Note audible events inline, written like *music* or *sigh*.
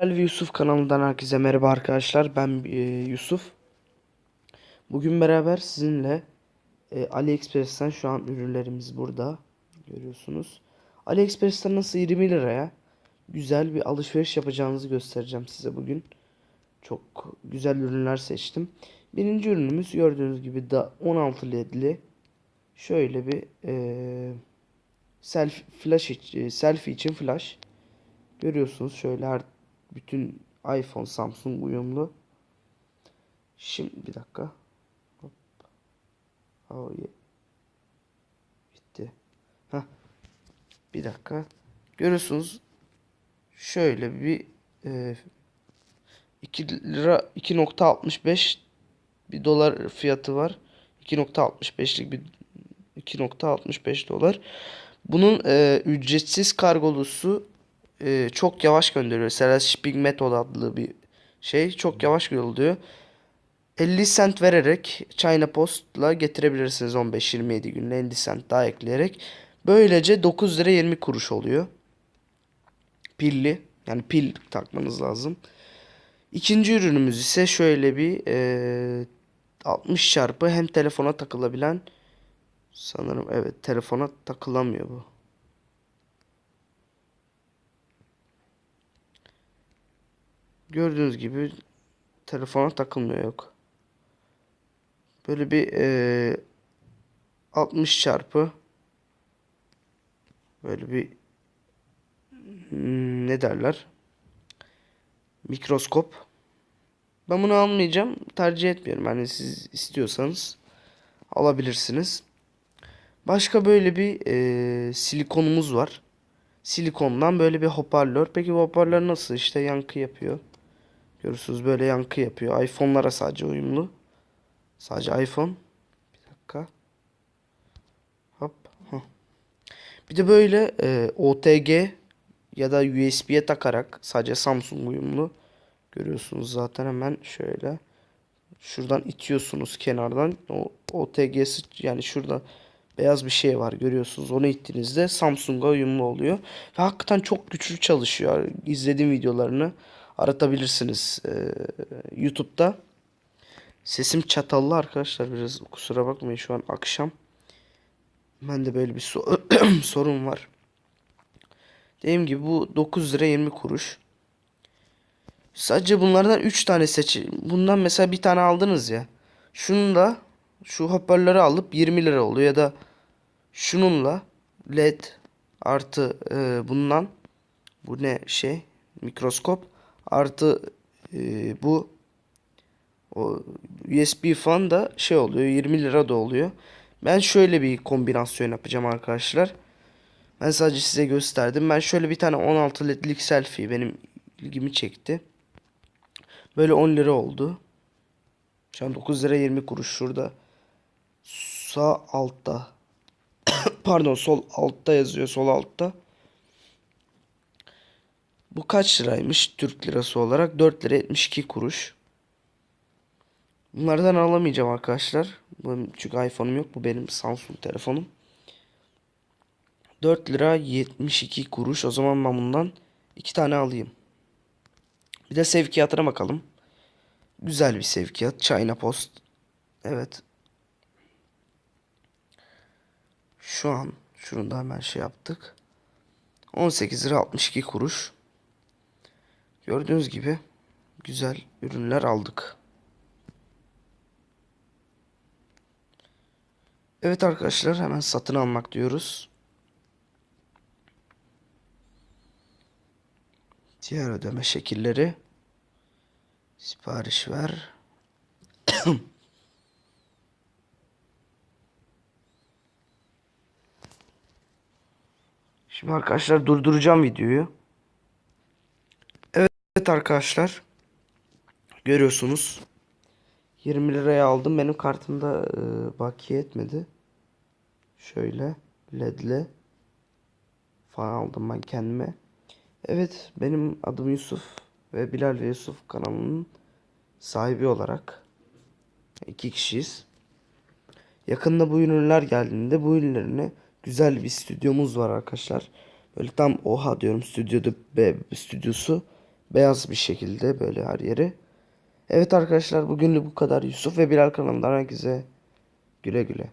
Ve Yusuf kanalından herkese merhaba arkadaşlar. Ben e, Yusuf. Bugün beraber sizinle e, AliExpress'ten şu an ürünlerimiz burada. Görüyorsunuz. AliExpress'ten nasıl 20 liraya güzel bir alışveriş yapacağınızı göstereceğim size bugün. Çok güzel ürünler seçtim. Birinci ürünümüz gördüğünüz gibi da 16 ledli şöyle bir e, selfie flash iç- e, selfie için flash. Görüyorsunuz şöyle her bütün iPhone, Samsung uyumlu. Şimdi bir dakika. Hop. Oh, yeah. Bitti. Heh. Bir dakika. Görüyorsunuz şöyle bir e, 2 lira 2.65 bir dolar fiyatı var. 2.65'lik bir 2.65 dolar. Bunun e, ücretsiz kargolusu e, çok yavaş gönderiyor. Select Shipping Method adlı bir şey. Çok yavaş yolluyor. 50 cent vererek China Post'la getirebilirsiniz 15-27 günde 50 cent daha ekleyerek. Böylece 9 lira 20 kuruş oluyor. Pilli. Yani pil takmanız lazım. İkinci ürünümüz ise şöyle bir e, 60 çarpı hem telefona takılabilen sanırım evet telefona takılamıyor bu. Gördüğünüz gibi telefona takılmıyor yok. Böyle bir e, 60 çarpı böyle bir hmm, ne derler? Mikroskop. Ben bunu almayacağım. Tercih etmiyorum. Yani siz istiyorsanız alabilirsiniz. Başka böyle bir e, silikonumuz var. Silikondan böyle bir hoparlör. Peki bu hoparlör nasıl? İşte yankı yapıyor. Görüyorsunuz böyle yankı yapıyor. iPhone'lara sadece uyumlu. Sadece iPhone. Bir dakika. Hop. heh. Bir de böyle e, OTG ya da USB'ye takarak sadece Samsung uyumlu. Görüyorsunuz zaten hemen şöyle. Şuradan itiyorsunuz kenardan. O OTG'si yani şurada beyaz bir şey var görüyorsunuz. Onu ittiğinizde Samsung'a uyumlu oluyor. Ve hakikaten çok güçlü çalışıyor. İzlediğim videolarını aratabilirsiniz ee, YouTube'da. Sesim çatallı arkadaşlar biraz kusura bakmayın şu an akşam. Ben de böyle bir so- *clears throat* sorun var. Dediğim gibi bu 9 lira 20 kuruş. Sadece bunlardan 3 tane seç. Bundan mesela bir tane aldınız ya. Şunu da şu hoparlörü alıp 20 lira oluyor ya da şununla led artı e, bundan bu ne şey mikroskop artı e, bu o USB fan da şey oluyor 20 lira da oluyor. Ben şöyle bir kombinasyon yapacağım arkadaşlar. Ben sadece size gösterdim. Ben şöyle bir tane 16 ledlik selfie benim ilgimi çekti. Böyle 10 lira oldu. Şu an 9 lira 20 kuruş şurada. Sağ altta. *coughs* Pardon sol altta yazıyor sol altta. Bu kaç liraymış Türk lirası olarak? 4 lira 72 kuruş. Bunlardan alamayacağım arkadaşlar. Çünkü iPhone'um yok. Bu benim Samsung telefonum. 4 lira 72 kuruş. O zaman ben bundan 2 tane alayım. Bir de sevkiyatına bakalım. Güzel bir sevkiyat. China Post. Evet. Şu an şunu da hemen şey yaptık. 18 lira 62 kuruş. Gördüğünüz gibi güzel ürünler aldık. Evet arkadaşlar hemen satın almak diyoruz. Diğer ödeme şekilleri. Sipariş ver. *coughs* Şimdi arkadaşlar durduracağım videoyu. Arkadaşlar. Görüyorsunuz. 20 liraya aldım. Benim kartımda e, bakiye etmedi. Şöyle ledle falan aldım ben kendime. Evet benim adım Yusuf ve Bilal ve Yusuf kanalının sahibi olarak iki kişiyiz. Yakında bu ürünler geldiğinde bu ürünlerini güzel bir stüdyomuz var arkadaşlar. Böyle tam oha diyorum stüdyoda be, stüdyosu Beyaz bir şekilde böyle her yeri. Evet arkadaşlar bugünlük bu kadar. Yusuf ve Bilal kanalından herkese güle güle.